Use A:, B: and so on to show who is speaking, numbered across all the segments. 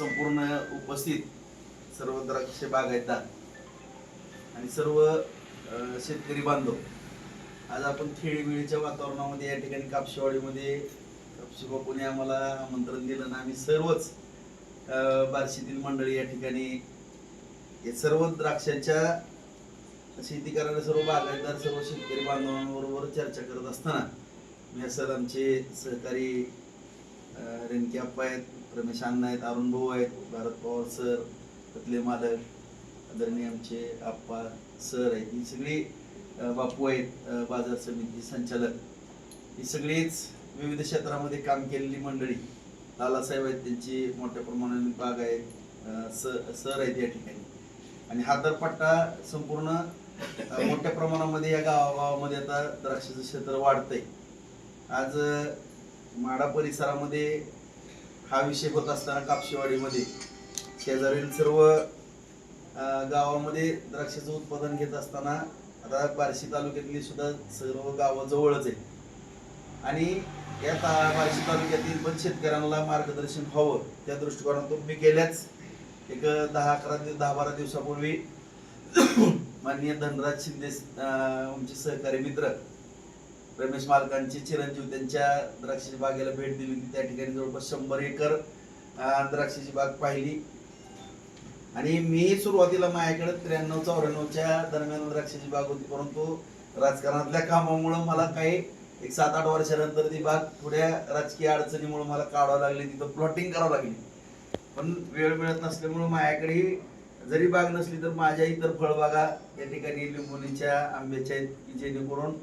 A: संपूर्ण उपस्थित सर्व द्राक्ष बागायतदार आणि सर्व शेतकरी बांधव. आज आपण खेळीमेळीच्या वातावरणामध्ये या ठिकाणी कापशेवाडीमध्ये कापशी बापूने आम्हाला आमंत्रण दिलं आणि आम्ही सर्वच अ, बार्शीतील मंडळी या ठिकाणी हे सर्व द्राक्षाच्या शेती करणाऱ्या सर्व बागायतदार सर्व शेतकरी बांधवांबरोबर चर्चा करत असताना मी असं आमचे सहकारी रेणकी रेणके अप्पा आहेत रमेश अण्णा आहेत अरुण भाऊ आहेत भारत पवार सर पतले मालक आदरणीय आमचे आप्पा सर आहेत. ही सगळी बापू आहेत बाजार समिती संचालक. ही सगळीच विविध क्षेत्रामध्ये काम केलेली मंडळी. लालासाहेब आहेत त्यांची मोठ्या प्रमाणाने बाग आहेत स सर आहेत या ठिकाणी. आणि हा तर पट्टा संपूर्ण मोठ्या प्रमाणामध्ये या गावागावामध्ये आता द्राक्षाचं क्षेत्र वाढतंय. आज माडा परिसरामध्ये हा विषय होत असताना कापशेवाडीमध्ये शेजारील सर्व गावामध्ये द्राक्षाचं उत्पादन घेत असताना आता बार्शी तालुक्यातली सुद्धा सर्व गावं जवळच आहे आणि या ता- बार्शी तालुक्यातील पण शेतकऱ्यांना मार्गदर्शन व्हावं त्या दृष्टिकोनातून मी गेल्याच एक दहा अकरा दिवस दहा बारा दिवसापूर्वी माननीय धनराज शिंदे आमचे सहकारी मित्र रमेश मालकांचे चिरंजीव त्यांच्या द्राक्षाच्या बागेला भेट दिली. होती त्या ठिकाणी जवळपास शंभर एकर द्राक्षाची बाग पाहिली. आणि मी सुरुवातीला माझ्याकडे त्र्याण्णव चौऱ्याण्णवच्या दरम्यान द्राक्षाची बाग होती परंतु राजकारणातल्या कामामुळं मला काही एक सात आठ वर्षानंतर ती बाग थोड्या राजकीय अडचणीमुळे मला काढावं लागली तिथं प्लॉटिंग करावं लागली. पण वेळ मिळत नसल्यामुळं माझ्याकडे जरी बाग नसली तर माझ्या इतर फळबागा या ठिकाणी लिंबोणीच्या आंब्याच्या आहेत की जेणेकरून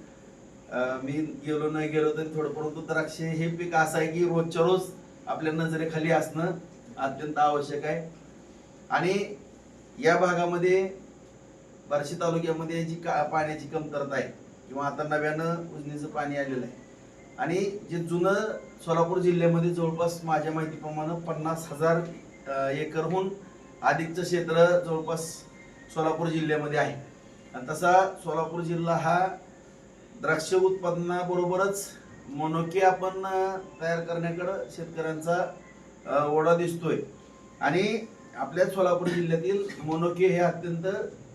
A: मी गेलो नाही गेलो तरी थोडं परंतु द्राक्ष हे पीक असं आहे की रोजच्या रोज आपल्या नजरेखाली असणं अत्यंत आवश्यक आहे. आणि या भागामध्ये बार्शी तालुक्यामध्ये जी का पाण्याची कमतरता आहे किंवा आता नव्यानं उजनीचं पाणी आलेलं आहे. आणि जे जुनं सोलापूर जिल्ह्यामध्ये जवळपास माझ्या माहितीप्रमाणे पन्नास हजार एकरहून अधिकचं क्षेत्र जवळपास सोलापूर जिल्ह्यामध्ये आहे. आणि तसा सोलापूर जिल्हा हा द्राक्ष उत्पादनाबरोबरच मोनोके आपण तयार करण्याकडं शेतकऱ्यांचा ओढा दिसतोय. आणि आपल्या सोलापूर जिल्ह्यातील मोनोके हे अत्यंत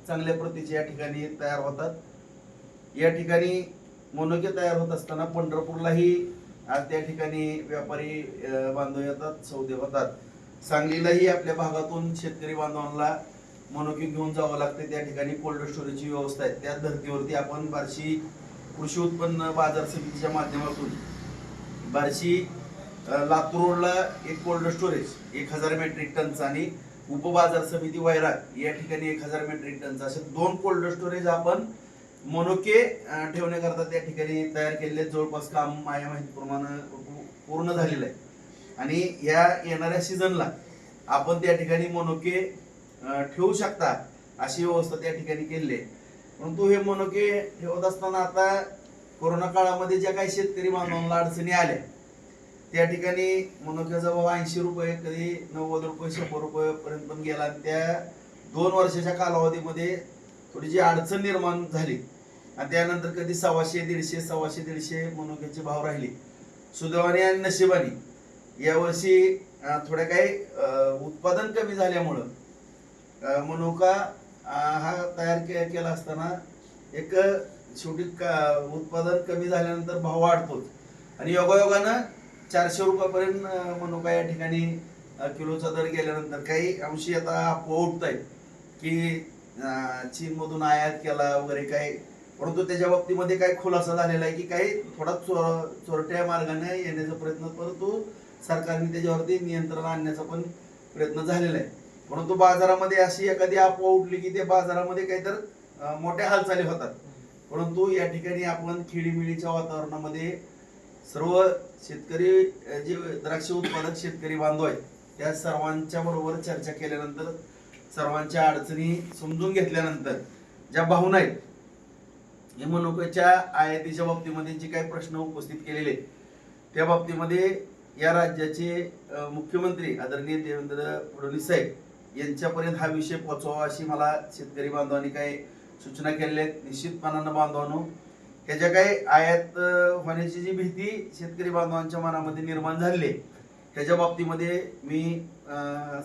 A: चांगल्या प्रतीचे या ठिकाणी तयार होतात. या ठिकाणी मोनोके तयार होत असताना पंढरपूरलाही आज त्या ठिकाणी व्यापारी बांधव येतात सौदे होतात. सांगलीलाही आपल्या भागातून शेतकरी बांधवांना मोनोके घेऊन जावं लागते. त्या ठिकाणी कोल्ड स्टोरेजची व्यवस्था आहे. त्या धर्तीवरती आपण फारशी कृषी उत्पन्न बाजार समितीच्या माध्यमातून बार्शी लातूर रोडला एक कोल्ड स्टोरेज एक हजार मेट्रिक टनचा आणि उपबाजार समिती वैराग या ठिकाणी एक हजार मेट्रिक टनचा असे दोन कोल्ड स्टोरेज आपण मोनोके ठेवण्याकरता त्या ठिकाणी तयार केलेले जवळपास काम माझ्या माहितीप्रमाणे पूर्ण झालेलं आहे. आणि या येणाऱ्या सीझनला आपण त्या ठिकाणी मोनोके ठेवू शकता अशी व्यवस्था त्या ठिकाणी केलेली आहे. परंतु हे मोनोके ठेवत असताना आता कोरोना काळामध्ये ज्या काही शेतकरी बांधवांना अडचणी आल्या त्या ठिकाणी मनोक्याचा बाबा ऐंशी रुपये कधी नव्वद रुपये शंभर रुपये पर्यंत पण गेला. आणि त्या दोन वर्षाच्या कालावधीमध्ये थोडी जी अडचण निर्माण झाली आणि त्यानंतर कधी सव्वाशे दीडशे सव्वाशे दीडशे मनोक्याचे भाव राहिले. सुदैवाने आणि नशिबाने यावर्षी थोड्या काही उत्पादन कमी झाल्यामुळं मनोका मनुका हा तयार के केला असताना एक शेवटी का- उत्पादन कमी झाल्यानंतर भाव वाढतोच आणि योगायोगानं चारशे रुपयापर्यंत मनुका या ठिकाणी किलोचा दर गेल्यानंतर काही अंशी आता अफवा उठत आहेत की चीन मधून आयात केला वगैरे काही. परंतु त्याच्या बाबतीमध्ये काही खुलासा झालेला आहे की काही थोडा चोर चोरट्या मार्गाने येण्याचा प्रयत्न परंतु सरकारने त्याच्यावरती नियंत्रण आणण्याचा पण प्रयत्न झालेला आहे. परंतु बाजारामध्ये अशी एखादी अफवा उठली की ते बाजारामध्ये काहीतर मोठ्या हालचाली होतात. परंतु या ठिकाणी आपण खेडीमेळीच्या वातावरणामध्ये सर्व शेतकरी जे द्राक्ष उत्पादक शेतकरी बांधव आहेत त्या सर्वांच्या बरोबर चर्चा केल्यानंतर सर्वांच्या अडचणी समजून घेतल्यानंतर ज्या भावना आहेत हे मनुकेच्या आयातीच्या बाबतीमध्ये जे काही प्रश्न उपस्थित केलेले आहेत, त्या बाबतीमध्ये या राज्याचे मुख्यमंत्री आदरणीय देवेंद्र फडणवीस साहेब यांच्यापर्यंत हा विषय पोचवावा अशी मला शेतकरी बांधवांनी काही सूचना केलेल्या आहेत. निश्चितपणानं बांधवांनो ह्याच्या काही आयात होण्याची जी भीती शेतकरी बांधवांच्या मनामध्ये निर्माण झालेली आहे त्याच्या बाबतीमध्ये मी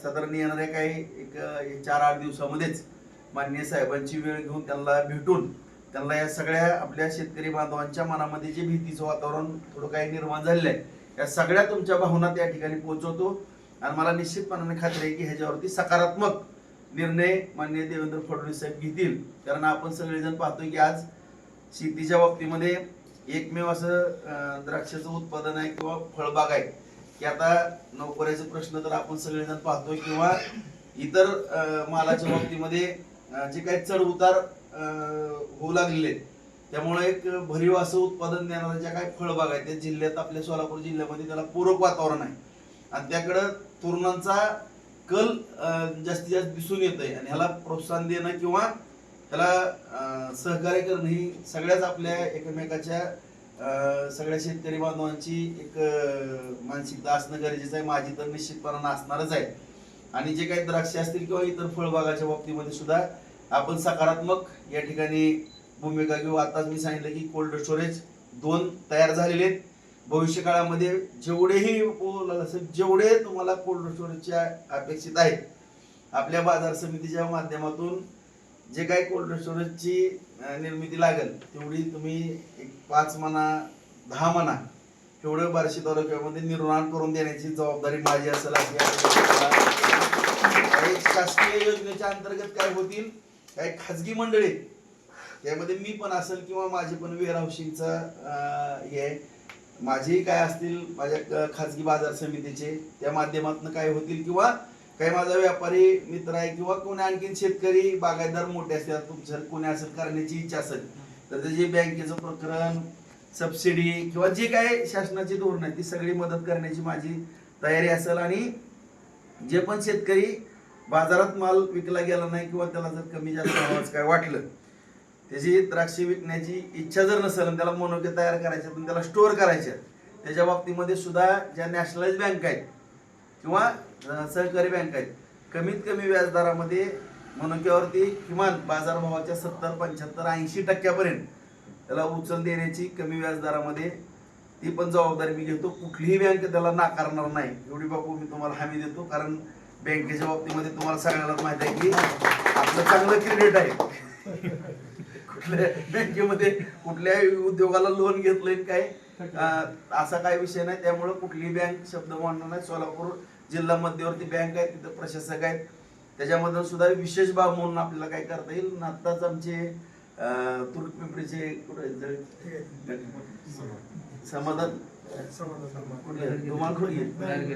A: साधारण येणाऱ्या काही एक चार आठ दिवसामध्येच माननीय साहेबांची वेळ घेऊन त्यांना भेटून त्यांना या सगळ्या आपल्या शेतकरी बांधवांच्या मनामध्ये जे भीतीचं वातावरण थोडं काही निर्माण झालेलं आहे या सगळ्या तुमच्या भावना त्या ठिकाणी पोहोचवतो. आणि मला निश्चितपणाने खात्री आहे की ह्याच्यावरती सकारात्मक निर्णय माननीय देवेंद्र फडणवीस साहेब घेतील. कारण आपण सगळेजण पाहतो की आज शेतीच्या बाबतीमध्ये एकमेव असं द्राक्षाचं उत्पादन आहे किंवा फळबाग आहे. की आता नोकऱ्याचे प्रश्न तर आपण सगळेजण पाहतो किंवा इतर मालाच्या बाबतीमध्ये जे काही चढ उतार होऊ लागलेले आहेत. त्यामुळे एक भरीव असं उत्पादन देणाऱ्या ज्या काही फळबाग आहेत त्या जिल्ह्यात आपल्या सोलापूर जिल्ह्यामध्ये त्याला पूरक वातावरण आहे. आणि त्याकडं तरुणांचा कल जास्तीत जास्त दिसून येत आहे आणि ह्याला प्रोत्साहन देणं किंवा त्याला सहकार्य करणं ही सगळ्याच आपल्या एकमेकाच्या सगळ्या शेतकरी बांधवांची एक मानसिकता असणं गरजेचं आहे. माझी तर निश्चितपणानं असणारच आहे. आणि जे काही द्राक्षे असतील किंवा इतर फळबागाच्या बाबतीमध्ये सुद्धा आपण सकारात्मक या ठिकाणी भूमिका घेऊ. आताच मी सांगितलं की कोल्ड स्टोरेज दोन तयार झालेले आहेत. भविष्य काळामध्ये जेवढेही असेल जेवढे तुम्हाला कोल्ड स्टोरेजच्या अपेक्षित आहेत आपल्या बाजार समितीच्या माध्यमातून जे काही कोल्ड स्टोरेजची निर्मिती लागेल तेवढी तुम्ही एक पाच म्हणा दहा म्हणा तेवढं बार्शी तालुक्यामध्ये निर्माण करून देण्याची जबाबदारी माझी असेल काही शासकीय योजनेच्या अंतर्गत काय होतील काही खाजगी मंडळी त्यामध्ये मी पण असेल किंवा माझे पण वेअर हाऊसिंगचा हे आहे. माझेही काय असतील माझ्या खाजगी बाजार समितीचे त्या माध्यमातून काय होतील किंवा काही माझा व्यापारी मित्र आहे किंवा कोणी आणखीन शेतकरी बागायतदार मोठे असतात तुमचं कोणी असेल करण्याची इच्छा असेल तर त्याचे बँकेचं प्रकरण सबसिडी किंवा जे काय शासनाची धोरण आहे ती सगळी मदत करण्याची माझी तयारी असेल आणि जे पण शेतकरी बाजारात माल विकला गेला नाही किंवा त्याला जर कमी जास्त काय वाटलं त्याची द्राक्षे विकण्याची इच्छा जर नसेल आणि त्याला मोनोके तयार करायचे पण त्याला स्टोअर करायचे त्याच्या बाबतीमध्ये सुद्धा ज्या नॅशनलाइज बँक आहेत किंवा सहकारी बँक आहेत कमीत कमी व्याजदरामध्ये मनोक्यावरती किमान बाजारभावाच्या सत्तर पंच्याहत्तर ऐंशी टक्क्यापर्यंत त्याला उचल देण्याची कमी व्याजदरामध्ये ती पण जबाबदारी मी घेतो. कुठलीही बँक त्याला नाकारणार नाही. एवढी बाबू मी तुम्हाला हमी देतो कारण बँकेच्या बाबतीमध्ये तुम्हाला सगळ्यांना माहिती आहे की आपलं चांगलं क्रेडिट आहे. कुठल्या बँकेमध्ये कुठल्याही उद्योगाला लोन घेतलंय काय असा काही विषय नाही. त्यामुळं कुठलीही बँक शब्द मांडणार नाही. सोलापूर जिल्हा मध्यवर्ती बँक आहे तिथं प्रशासक आहेत. त्याच्यामधून सुद्धा विशेष बाब म्हणून आपल्याला काय करता येईल? आत्ताच आमचे अं, तुर्क पिंपरीचे समाधान?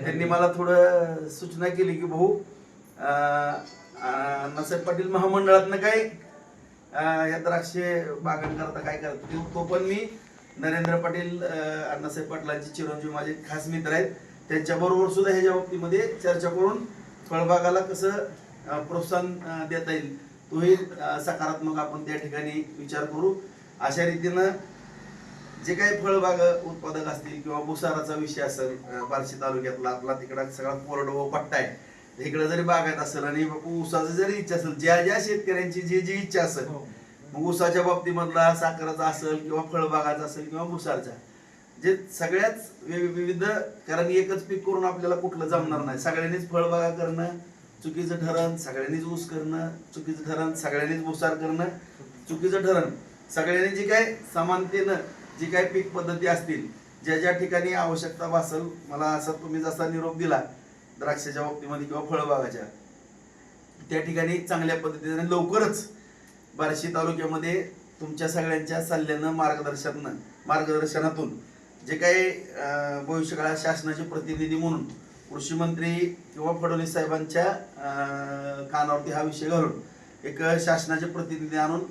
A: त्यांनी मला थोडं सूचना केली की भाऊ नसेब पाटील महामंडळातनं काय या द्राक्षे बागान करता काय करतो तो पण मी नरेंद्र पाटील अण्णासाहेब पाटलांचे चिरंजीव माझे खास मित्र आहेत. त्यांच्या बरोबर सुद्धा ह्याच्या बाबतीमध्ये चर्चा करून फळबागाला कसं प्रोत्साहन देता येईल तोही सकारात्मक आपण त्या ठिकाणी विचार करू. अशा रीतीनं जे काही फळबाग उत्पादक असतील किंवा भुसाराचा विषय असेल बार्शी तालुक्यातला आपला तिकडा सगळा कोरडो पट्टा आहे. इकडे जरी बागायत असेल आणि ऊसाची जरी इच्छा असेल ज्या ज्या शेतकऱ्यांची जी जी इच्छा असेल मग ऊसाच्या बाबतीमधला साखराचा असेल किंवा फळबागाचा असेल किंवा भुसारचा जे सगळ्याच विविध कारण एकच पीक करून आपल्याला कुठलं जमणार नाही. सगळ्यांनीच फळबागा करणं चुकीचं ठरण सगळ्यांनीच ऊस करणं चुकीचं ठरण सगळ्यांनीच भुसार करणं चुकीचं ठरण सगळ्यांनी जी काय समानतेनं जी काय पीक पद्धती असतील ज्या ज्या ठिकाणी आवश्यकता भासेल मला असा तुम्ही जसा निरोप दिला द्राक्षाच्या बाबतीमध्ये किंवा फळबागाच्या त्या ठिकाणी चांगल्या पद्धतीने लवकरच बार्शी तालुक्यामध्ये तुमच्या सगळ्यांच्या सल्ल्यानं मार्गदर्शनानं मार्गदर्शनातून जे काही भविष्यकाळात शासनाचे प्रतिनिधी म्हणून कृषी मंत्री किंवा फडणवीस साहेबांच्या कानावरती हा विषय घालून एक शासनाचे प्रतिनिधी आणून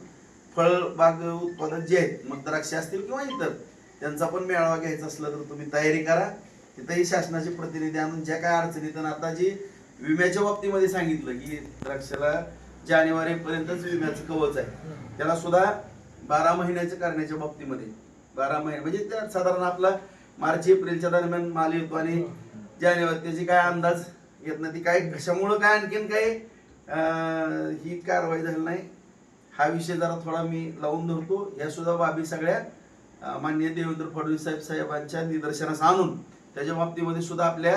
A: फळबाग उत्पादक जे आहेत मग द्राक्षे असतील किंवा इतर त्यांचा पण मेळावा घ्यायचा असला तर तुम्ही तयारी करा. तिथंही शासनाचे प्रतिनिधी आणून ज्या काय अडचणीत आता जी विम्याच्या बाबतीमध्ये सांगितलं की द्राक्षाला जानेवारी पर्यंतच विम्याचं कवच आहे. त्याला सुद्धा बारा महिन्याचं करण्याच्या बाबतीमध्ये बारा महिने म्हणजे त्या साधारण आपला मार्च एप्रिलच्या दरम्यान माल येतो आणि जानेवारी त्याची काय अंदाज येत नाही. ती काय कशामुळं काय आणखीन काही अं, ही कारवाई झाली नाही. हा विषय जरा थोडा मी लावून धरतो. या सुद्धा बाबी सगळ्या मान्य माननीय देवेंद्र फडणवीस साहेब साहेबांच्या निदर्शनास आणून त्याच्या बाबतीमध्ये सुद्धा आपल्या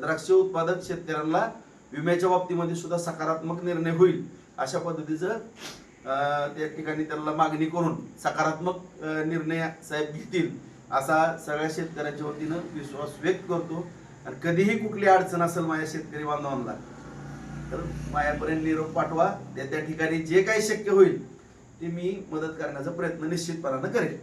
A: द्राक्ष उत्पादक शेतकऱ्यांना विम्याच्या बाबतीमध्ये सुद्धा सकारात्मक निर्णय होईल अशा पद्धतीचं त्या ठिकाणी त्यांना मागणी करून सकारात्मक निर्णय साहेब घेतील असा सगळ्या शेतकऱ्यांच्या वतीनं विश्वास व्यक्त करतो. आणि कधीही कुठली अडचण असेल माझ्या शेतकरी बांधवांना तर माझ्यापर्यंत निरोप पाठवा. त्या त्या ठिकाणी जे काही शक्य होईल ते मी मदत करण्याचा प्रयत्न निश्चितपणानं करेन.